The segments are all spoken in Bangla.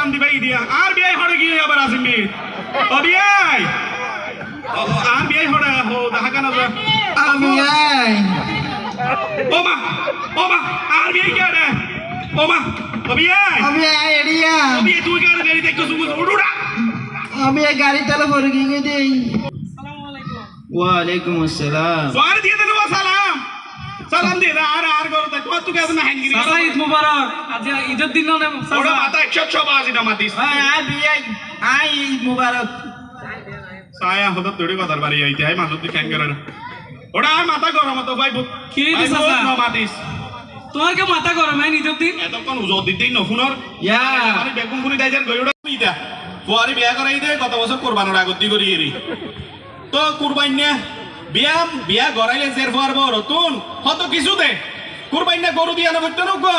শান্তি পাই দিয়া আর বিয়াই হড়ে গিয়ে আবার আসিম বি ও আর হড়ে হো দেখা কেন যা আমি আই ও মা ও মা আর কে রে? ও মা ও এড়িয়া। ও তুই কে গাড়ি দেখছ সুমু উড়ুড়া আমি এই গাড়ি তালা পরে গিয়ে দেই। ওয়ালাইকুম আসসালাম। সোয়ার দিয়ে দেন ও সালাম। সালাম দিয়ে দে আর আর করতে তো তুই কেন না হ্যাঙ্গিরি চাচা ঈদ মুবারক। আজ ঈদের দিন না ওটা মাথা একশো ছবা না মাতিস। আই বিয়াই আই ঈদ মুবারক। সায়া হতো তোড়ি কথার বাড়ি আইতে আই মাথা তুই ক্যাং করে ওটা আর মাথা গরম তো ভাই কি দিছ চাচা? মাতিস। তোমার কে মাথা গরম হয় ঈদের দিন? এতক্ষণ উজো দিতেই নফুনর। ইয়া। আমি বেগুন গুনি দাই যান গইড়া ইদা ফুয়ারি বিয়া করাই দে কত বছর কোরবানোর আগত দি করি তো কুরবান না। বিয়া বিয়া গড়াইলে জের ফুয়ার বড় তুন হত কিছু দে। কুরবান না গরু দিয়া না বলতে নৌকা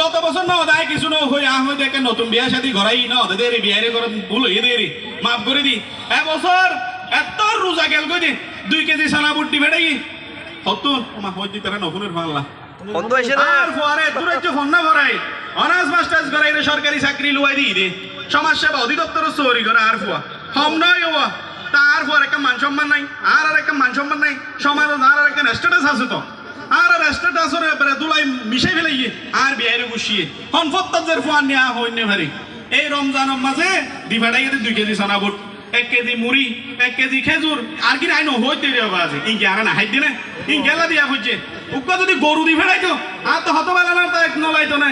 গত বছর ন দায় কিছু ন হই আহ হই দেখে নতুন বিয়া শাদি ঘরাই ন দে রে বিয়ারে করে ভুল হয়ে দে রে মাফ করে দি। এ বছর এত রোজা গেল কই দি। দুই কেজি সানা বুটি ভেড়াই হতুন মা হই দি তারা নফুনের বাংলা আর ফুয়ারে দূরে একটু ফোন না ভরাই অনার্স মাস্টার্স করাই সরকারি চাকরি লুয়াই দিই দে সমাজ সেবা অধিদপ্তর চোরি করে আর ফুয়া হম নয় ও তার ফুয়ার একটা মান সম্মান নাই, আর আর একটা মান সম্মান নাই। সমাজ আর আর একটা স্ট্যাটাস আছে তো। আর আর স্ট্যাটাসের ব্যাপারে দুলাই মিশাই ফেলাই আর বিয়ারে গুছিয়ে হন ফত্তাজের ফুয়ার নিয়ে হইনে ভারি। এই রমজানের মাঝে দিভাড়াই দুই কেজি সোনা বুট এক কেজি মুড়ি, এক কেজি খেজুর, আর কি আইনো হইতে আছে। ইনকে আর না হাইতে না ইন গেলা দিয়া হইছে উকা যদি গরু দি ফেড়াইতো, আর তো হত বেলা না তো এক নলাইতো না।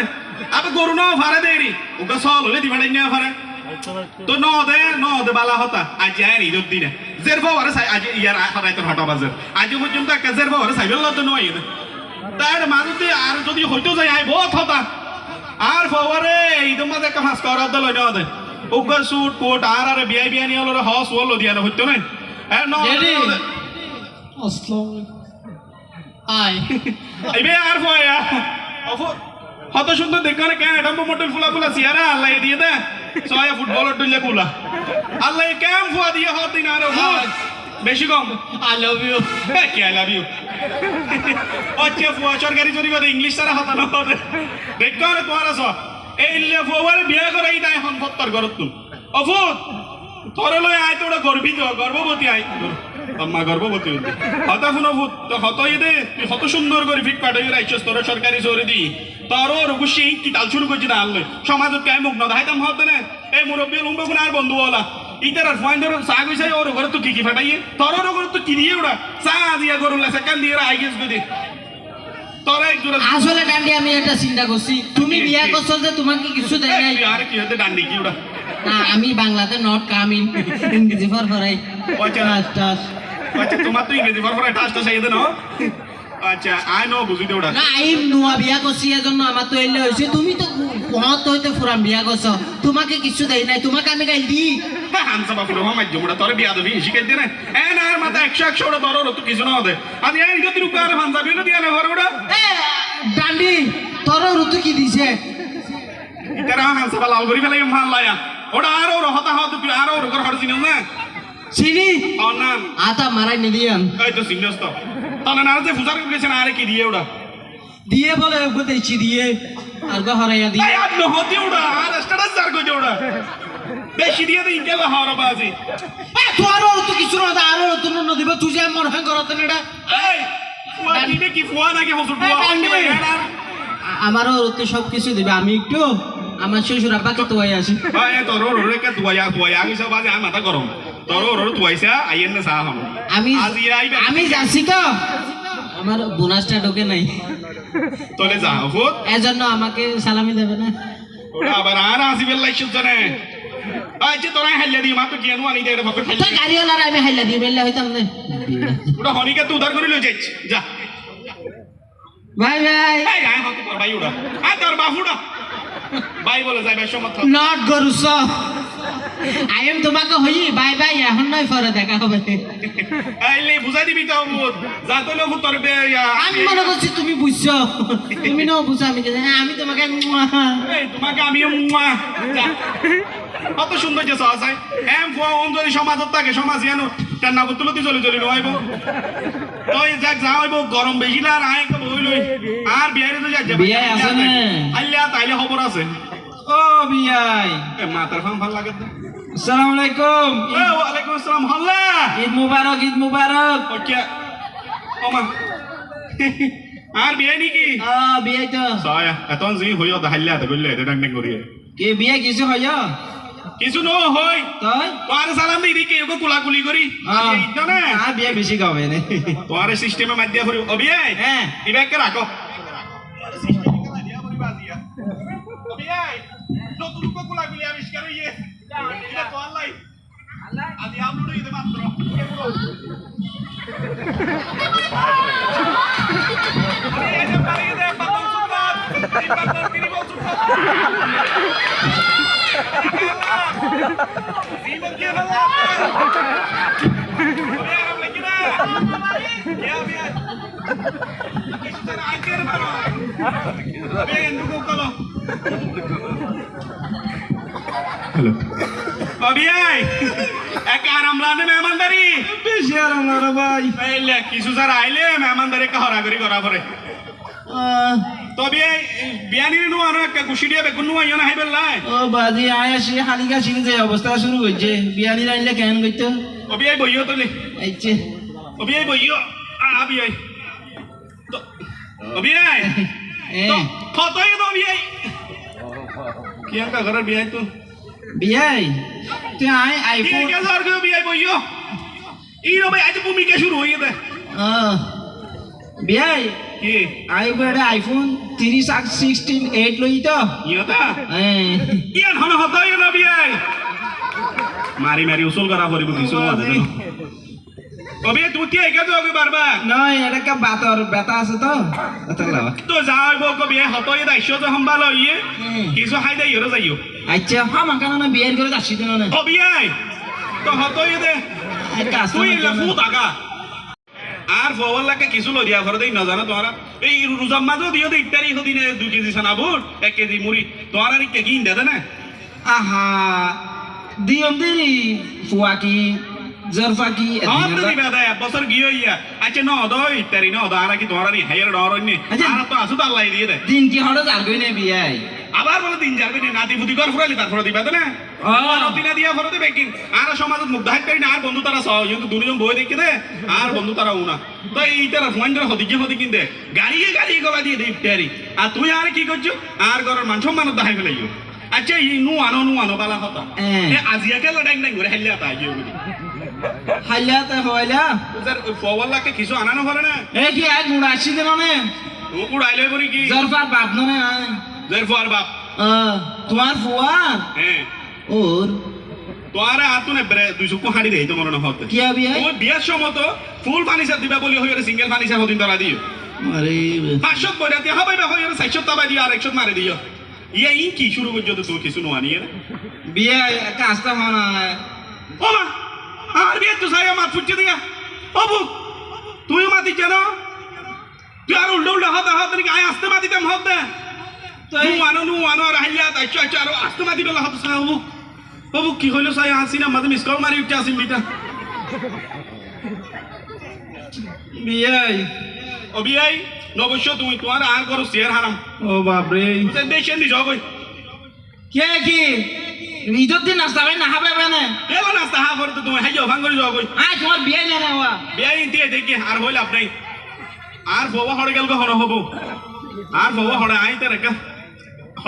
আবে গরু নাও ফারে দেরি উকা সল হলে দি ফেড়াই নিয়া ফারে তো ন দে ন দে বালা হতা। আজ আয় নি দিন জের বাবারে সাই আজ ইয়ার আখারাই তোর হটা বাজার আজ পর্যন্ত একটা জের বাবারে সাইবেল তো নয় তার মানুষ আর যদি হইতো যায় আই বহুত হতা। আর ফওয়ারে ঈদ মাঝে একটা ফাঁস করার দল না দে। উকা সুট কোট আর আর বিয়াই বিয়ানি হলো হস ওলো দিয়া না হইতো না এ ন. আসসালামু আই। ইবে আর ফয়া অফ হত সুন্দর দেখনে কেন? ডম্ব মটল ফুলা ফুলা সিয়ারা আল্লাহ দিয়ে দে। সয়া ফুটবল টুলে কুলা। আল্লাহ কেম ফুয়া দিয়ে হত দিন আরে বেশি কম। আই লাভ ইউ কে আই লাভ ইউ আচ্ছা ফুয়া সরকারি চুরি করে ইংলিশ তারা হতা না হতে। দেখো রে তোমার আস এই লে ফুয়ারে বিয়া করে এই নাই হন ফত্তর করত তুমি অফুত তোর লই আয় তো ওটা গর্বিত গর্ভবতী আই আম্মা গর্ভবতী হইতে হত শুনো ভূত তো হত দে তুই হত সুন্দর করে ফিট পাঠাই রাইছস তোর সরকারি চোরে দি। তোর ওর গুছি কি তাল শুরু করছি না আনলে সমাজত কাই মুখ না দাইতাম হতে না? এই মুরব্বী লুম্বে কোন আর বন্ধু ওলা। ইতার আর ফাইন ধর সা কইছে ওর ঘরে তো কি কি ফাটাইয়ে? তোর ওর ঘরে তো কি দিয়ে ওটা সা দিয়া গরুলা সেকেন্ড দিয়ে আই গেছ গদি। তোর এক জোড়া আসলে ডান্ডি আমি একটা চিন্তা করছি। তুমি বিয়া করছ যে তোমাকে কিছু দেয় নাই? আর কি হতে ডান্ডি কি ওটা না আমি বাংলাতে নট কামিং ইংরেজি ফর ফরাই আচ্ছা। টাস টাস আচ্ছা তোমার তো ইংরেজি ফরফরাই না আচ্ছা আই নো বুঝি দে ওটা। না আমি নোয়া বিয়া করছি এজন্য আমার তো এলে হয়েছে। তুমি তো কত হইতে ফুরাম বিয়া করছ। তোমাকে কিছু নাই তোমাকে আমি গাইল দি হানসা বাপুর হো মাইজ মোড়া তোরে বিয়া দেবি শিখাই দে না। এ না মাথা ওটা কিছু না এই রুকার বিয়ে দিয়া না ঘরে ওটা। এ ডান্ডি তোর ঋতু কি দিছে? ইতারা লাল ফেলাই লায়া। ওটা আর হতা হত তুই আর ওর ঘর হড় চিনিস না চিনি? ওর নাম আতা মারাই নিদিয়াম এই তো চিনিস তো। তাহলে না যে ফুজার গেছে না আরে কি দিয়ে ওটা? দিয়ে বলে দিয়ে। আর গো হরাইয়া দিয়ে। এই আর নহতি ওটা আর স্ট্যাটাস জার কই ওটা। বেশি দিয়ে দিই গেল হওয়ার বাজি এ তোর ঋতু কিছু না আর ঋতু ন দিব তুই যে মনে হয় করতে এটা এই কি ফুয়া নাকি হসুর ফুয়া এই, হন্ডি আমারও সব কিছু দিবে আমি একটু আমার শ্বশুর আব্বাকে তো আসি Ay, তোর ওর ওরে কে তুয়া তুয়া আমি সব আজ মাথা গরম তোর ওর ওর তুয়াইছা আইয়েন না সাহা হাম আমি যাচ্ছি তো আমার বোনাসটা ঢোকে নাই তোলে যা ফুট এজন্য আমাকে সালামি দেবে না ওটা আবার আর আসিবে লাইছ জানে আচ্ছা তোরা হাইলে দি মাতো কি আনু আনি দে এটা ভাবে তো গাড়িওয়ালার আমি হাইলা দিয়ে বেললে হইতাম না ওটা হনিকে তুই উধার করে লই যাইছ যা ভাই ভাই আয় হতে তোর ভাই উড়া আয় তোর বাহুড়া ভাই বলে যাই বেশ মত নট গরুস আই এম তোমাকে হই বাই বাই এখন নয় পরে দেখা হবে। আইলে বুঝাই দিবি তো মুত যা তোলে ফুট তোর আমি মনে করছি তুমি বুঝছ। তুমি না বুঝছ আমি আমি তোমাকে তোমাকে আমি মুয়া। কত সুন্দর যে সহজ হয়। এম ফুয়া ওম যদি সমাজত থাকে সমাজ জানো টান্না তুলতি চলি চলি নয় তই যাক যা হইব গরম বেশি না আর আয় কব হইল আর বিয়ারে তো যাই বিয়ায় আছে না? আইলে তাইলে খবর আছে। ও বিয়াই। এ মাথার ফাম ভালো লাগে আসসালামু আলাইকুম। এ ওয়ালাইকুম আসসালাম হল্লা। ঈদ মুবারক ঈদ মুবারক। ওকে। ওমা আর বিয়ে নাকি ও বিয়াই তো। সয়া এতন জি হইও দাহাল্লা তে গল্লে তে ডাং ডাং করিয়ে। কে বিয়া কিছু হয় কিছু ন হই। তই? তোর সালাম দি দিকে ওকে কুলাকুলি করি। ইতো না। আ বিয়া বেশি গাবে নে তোর সিস্টেমে মাধ্যা করি। ও বিয়ে হ্যাঁ। ইবেকে রাখো। নতুন কুলাকুলি আবিষ্কার হইয়ে এটা তো আল্লাহ আজি আপলোড হইতে মাত্র আরে এই যে পারি দে পাতল সুপার তিন পাতল তিন বল সুপার জীবন কে ভালো ওরে আরাম লাগি না কে বিয়া কিছু তো আইতের মারো বে ఎందుకు কলো হ্যালো অবিয়াই এক আরামলানে মেহমানদারি বেশি আর আমার ভাই আইলে কিছু স্যার আইলে মেহমানদারি কা হরাগরি করা পরে তবে বিয়ানি নো আর একটা কুশি দিয়ে বেগুন নো না হাইবেল লাই ও বাজি আয় আসি হালিকা সিং যে অবস্থা শুরু হয়েছে। বিয়ানি রাইলে কেন গইতো অবিয়াই বইও তো নে আইছে। অবিয়াই বইও আবিয়াই তো অবিয়াই এ। তো কতই তো কি ঘরের বিয়াই তো? বিয়াই তুই আয় আইফোন ঠিক আছে আর বিয়াই বইও ই রবে আজ ভূমিকা শুরু হইয়ে দে। ও। বিয়াই কি? আই বেড়ে আইফোন তিরিশ আর সিক্সটিন এইট লই তো। ইয়তা হ্যাঁ। ইয়ান হন হতই না বিয়াই মারি মারি উসুল করা পড়িব কিছু অবে তুই কি একা যাবে বারবা নয় এটা কা বাতর ব্যথা আছে তো। তো যাইব কবি হতই দাইছ যে সম্ভাল ইয়ে কিছু হাই দেই ইরে যাইও আচ্ছা হাম কারণে বিয়ের করে যাচ্ছি তো না তো হতই দে। তুই লাফু টাকা। আর ফওয়ার লাগে কিছু লই দিয়া ঘরে দেই না জানো তোরা এই রোজার মাঝে দিও দে ইত্যাদি হদিনে দুই কেজি সানাবুর এক কেজি মুড়ি। তোরা আর কে কিন দে না আহা দিয়ম দিরি ফুয়াকি জরফাকি আর তো দিবা দে বছর গিয়ে ইয়া আচ্ছা ন দ ইত্যাদি ন দ আর কি তোরা নি হাইয়ার ডর নি আচ্ছা। আর তো আসু তার লাই দিয়ে দে। দিন কি হড় যারগই নে বিয়াই আবার বলে তিন যাবে নি নাতি ফুটি কর ফুরালি তারপরে দিবা তো না। আর দিনা দিয়া ফরে দেবে কিন আর সমাজত মুগ্ধ হাইতে না আর বন্ধু তারা সহ কিন্তু দুজন বই দেখে দে আর বন্ধু তারা উনা তো এই তারা ফোন করে হদিকে হদি কিনতে গাড়িয়ে গাড়ি গলা দিয়ে দেই ইত্যাদি আর তুই আর কি করছ? আর ঘরের মান সম্মান দাহাই ফেলাইও। আচ্ছা ই নু আনো নু আনো বালা হ্যাঁ। এ। আজিয়াকে লড়াই নাই ঘুরে হাইলে তা গিয়ে বলি। হাইলাতে হইলা। স্যার ফওয়ার লাগে কিছু আনানো পারে না? এ কি আজ মুড়া আসছি দিন নে ও কুড়াইলে করি কি? জরফার বাপ নে আয়। জের ফুয়ার বাপ ও তোমার ফুয়া? হ্যাঁ ওর। তোয়ারে হাতু নে ব্রে দুইশো হাঁড়ি দেই তোমার না হতে কি বিয়াই তোমার বিয়ার সময় তো ফুল ফার্নিচার দিবা বলি হইরে সিঙ্গেল ফার্নিচার হদিন ধরা দিও। আরে পাঁচশো বইরা দিয়া হবে হইরে চারশো তাবা দিও আর একশো মারে দিও। ইয়ে ই কি শুরু পর্যন্ত তুই কিছু নোয়া নিয়ে বিয়াই কাজটা মানা ও মা আর বিয়ে তুই সাইয়া মাত ফুটছে দিয়া। ও বুক তুই মাতি কেন তুই আর উল্টো উল্টো হতে হতে নাকি আয় আসতে মাতিতাম হতে নু আনো নু আনো আর আসতে মাতি বেলা হতে কি হইল সাই আসি না মাঝে মিস কল মারি উঠতে আসিম বিটা বিয়াই। ও বিয়াই। নবশ্য তুমি তোমার আর করো শেয়ার হারাম ও বাপরে দেশের নিজ কই কে কি? ঈদের দিন নাস্তা ভাই না হবে বেনে এলো না তাহা করতে তুমি হাইয়া ভাঙ করে যাও কই আয় তোমার বিয়ে নেই না হওয়া বিয়াই দিয়ে দেখি আর হইল আপনি আর বউয়া হড়ে গেল হব। আর বউয়া হড়ে আইতে রেখা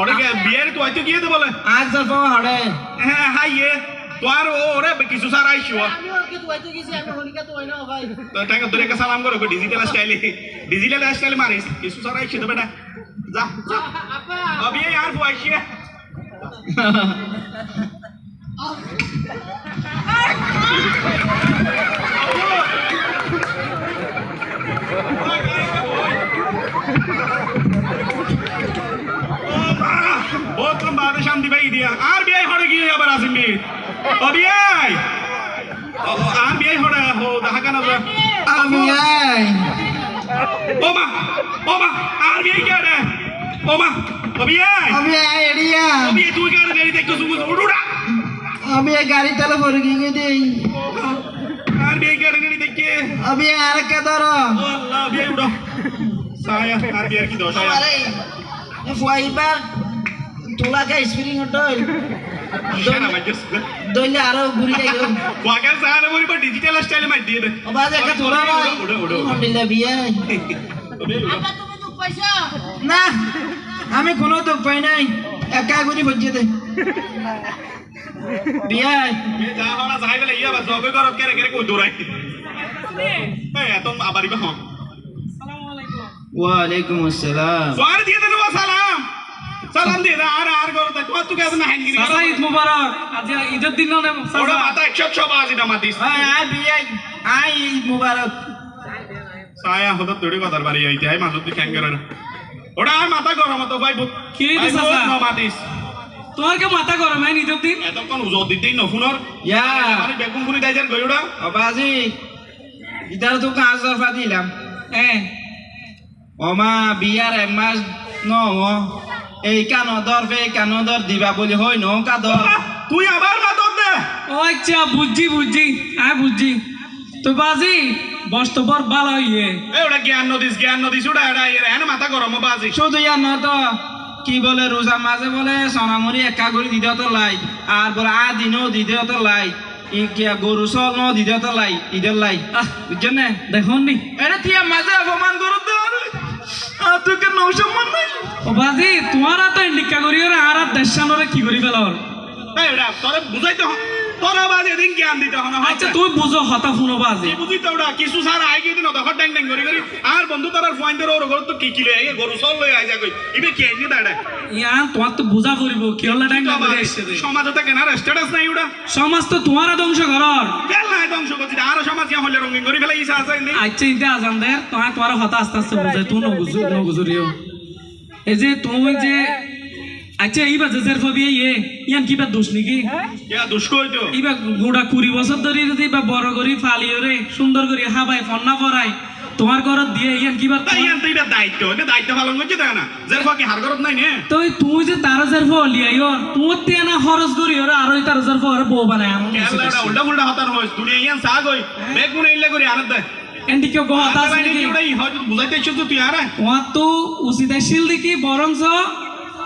হড়ে বিয়ের তো আইতে গিয়ে দে বলে আজ জরফা হড়ে। হ্যাঁ হাই এ তো আর ও ওরে কিছু সার আইছো আমি ওকে তুইতে গেছি আমি হলিকা তো না ভাই। তো কে সালাম করো ডিজিটাল স্টাইলে ডিজিটাল স্টাইলে মারিস কিছু সার আইছো তো বেটা। যা যা। আপা। অবি আর বউ আইছে শান্তি পাই দিয়া আর বিয়াই হড়ে গিয়ে আবার আসিবি ও বিয়াই ও, ও, আর বিয়াই হড়ে হো দেখা কেন যা আমি আই ও মা ও মা আর বিয়াই কে রে ও মা ও বিয়াই আমি আই এড়িয়া ও বিয়াই তুই কে গাড়ি দেখছ সুগু উড়ুড়া আমি এই গাড়ি তালে পরে গিয়ে দেই আর বিয়াই কে গাড়ি দেখে আমি আর কে ধরো ও আল্লাহ বিয়াই উড়ো সায়া আর বিয়াই কি দোষ আয়া আরে ফুয়াইবা তোলাকে স্প্রিং হোটেল দইলে আরও ঘুরি যাই ওয়াকার সাহারে বলিবা ডিজিটাল স্টাইলে মাই দিয়ে দে। বাজে একটা ওড়ো ওড়ো হন্ডিলা বিয়া। না আমি কোনো তো পাই নাই। একা ঘুরি বসে দে। বিয়া। যা হনা যাই বলে ইয়া বা জবে করত কেরে কেরে কই দৌড়াই হ্যাঁ ওয়ালাইকুম আসসালাম। সোয়ার দিয়ে দেন সালাম। সালাম দিয়ে দে আর আর করত তোমার তো কেন হ্যাঙ্গিরি চাচা ঈদ মুবারক আজি ঈদের দিন নে ওড়ো চাচা মাথা একশো সব আজি না মাতিস। আয় আয় বিয়া আয়। ঈদ মুবারক। সায়া হতো তোড়ি কথার বাড়ি আইতে আই দি করে না আর মাথা গরম তো ভাই কি হইছে চাচা? মাতিস। তোমার কে মাথা গরম হয় ঈদের দিন? এতক্ষণ উজত দিতেই নফুনর ইয়া। আমি বেগুন ফুলি দাইজার গই ওটা বাবাজি ইতার তো কাজ দরফা দিলাম। হ্যাঁ। ওমা বিয়ার এক মাস ন এই কানো দরফে এই কানো দর দিবা বলি হই নৌকা দর। তুই আবার মাতত দে। ও আচ্ছা বুঝছি বুঝছি হ্যাঁ বুঝছি। তো বাজি বস্তবর বালা ইয়ে এ ওটা জ্ঞান নদিস জ্ঞান নদিস ওটা এটা এর এনে মাথা গরম বাজি। শুধু ইয়া ন তো কি বলে রোজা মাঝে বলে সোনামুড়ি একা করে দিতে তো লাই আর বলে আ দিনও দিতে তো লাই ই কিয়া গরু সল দিতে তো লাই ঈদের লাই। বুঝছেন না? দেখুন নি? এটা তিয়া মাঝে অপমান করো তো আর তুই কে নৌ সম্মান নাই ও বাজি তোমার তো ইন্ডিকা করি ওরে আর দেশানোরে কি করি ওটা তোরে বুঝাইতে তোরা বাজি এদিন জ্ঞান দিতে হন আচ্ছা তুই বুঝো হতা শুনো বাজি বুঝিতে ওটা কিছু সার আই গিয়ে দিন দেখো ড্যাং ড্যাং করি করি। আর বন্ধু তোর ফোন দিয়ে ওর ঘর তো কি কি লই গরু সল লই আইজা কই। ইবে কে নি দাঁড়া ইয়ান তোমার তো বুঝা পড়িব কি হলে ডাঙ্গা করে এসছে দে। সমাজে স্ট্যাটাস নাই ওটা। সমাজ তো তোমার ধ্বংস করার। কেন নাই ধ্বংস করছি? আর সমাজ ইয়া হলে রঙিন করি ফেলে ইসা আছে নি আচ্ছা ইতে আজান দে তোমার তোমার হতা আস্তে আস্তে বুঝাই তুই নগুজু নগুজুরিও এই যে তুমি যে আচ্ছা এইবার যে জের ফবি ইয়ে ইয়ান কিবা দোষ নাকি? ইয়া দুষ্ক হইতো এইবার গোটা কুড়ি বছর ধরে যদি বা বড় করি ফালিও রে সুন্দর করে হাবাই ফন্না পরাই তোমার ঘরত দিয়ে ইয়ান কিবা তাই ইয়ান তো এটা দায়িত্ব এটা দায়িত্ব পালন করছে তাই না যার ফাঁকি হার করত নাই নে। তো তুই যে তার জের ফলি আইও তোমার তে না খরচ করি ওরা আর ওই তার জের ফরে বউ বানায় এটা উল্টা ফুল্টা হতার হইছ দুনিয়া ইয়ান সা গই বেগুন ইল্লে করি আনন্দ। দেয় এন্ডি কেউ গহতা আছে নাকি? বুঝাইতে ইচ্ছুক তুই আর। তোমার তো উচিতাশীল দেখি বরঞ্চ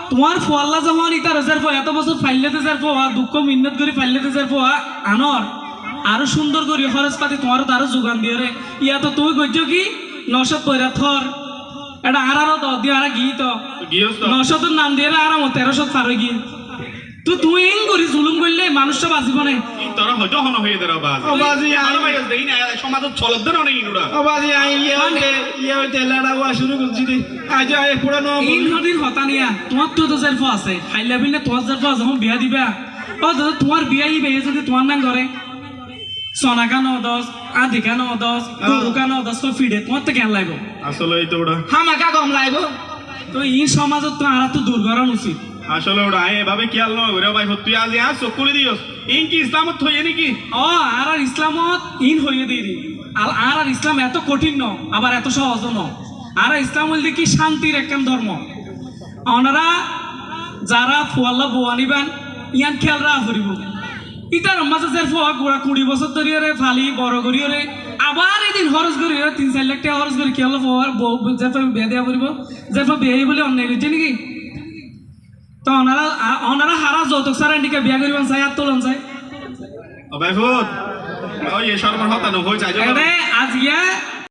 তোমার ফল্লা যেমন ইটা রেজার পো এত বছর ফাইলেতে যার পোয়া দুঃখ মিন্নত করে ফাইলেতে যার পোয়া আনর আরও সুন্দর করে খরচ পাতি তোমার তো আরও যোগান দিয়ে রে। ইয়া তো তুই কইছ কি? নশত পয়রা থর। এটা আর আরও দশ দিয়ে আর গিয়ে তো নশতর নাম দিয়ে আরাম তেরোশত পারো হয়ে গি তো তুই ইং করি জুলুম করলে মানুষটা বাঁচিব না। তোরা হয়তো হন হয়ে দেরা বাজ। ও বাজি, আই- আর ভাই দেই না সমাজত চলত দেন অনেক ইনুরা। বাবাজি আই ইয়ে হইতে ইয়ে হইতে লাড়া ওয়া শুরু করছি রে। আজ আয় পুরানো এই নদীর হতা নিয়া তোমার তো তো জেরফ আছে। হাইলা বিলে তোমার জেরফ যখন বিয়া দিবা। ও দাদা তোমার বিয়া ইবে যদি তোমার নাম করে সোনাকা ন দশ আধিকা ন দশ গরুকা ন দশ ফিডে তোমার তো কেন লাগবে? আসলে এই তো ওটা। হামাকা কম লাইব তো এই সমাজত তো আর তো দূর উচিত। আসলে ওটা আই এভাবে খেয়াল নয় ওরে ভাই তুই আজ আর চকুলি দিওস ইন কি ইসলামত থইয়ে নাকি ও, আর আর ইসলামত ইন হইয়ে দিই রে। আর আর আর ইসলাম এত কঠিন ন, আবার এত সহজ ন। আর ইসলাম বলতে কি শান্তির একখান ধর্ম? ওনারা যারা ফুয়াল্লা বোয়ানিবান ইয়ান খেয়াল রা ফুরিব ইতার মাঝে যে ফুয়া গোড়া কুড়ি বছর ধরিয়ে রে, ফালি, বড় করিয়ে আবার এদিন খরচ করি তিন, চার লাখ টাকা খরচ করি খেয়াল ফুয়ার বউ, যে বিয়া দেওয়া ফুরিব যে বিয়ে বলে অন্যায় করছে নাকি? তো ওনারা ওনারা হারা যৌতুক সারা এন্ডিকে বিয়া করিবেন চাই আর তোলন চাই। ভাই ফুট ওই সরকার হতা ন হই যায় আজকে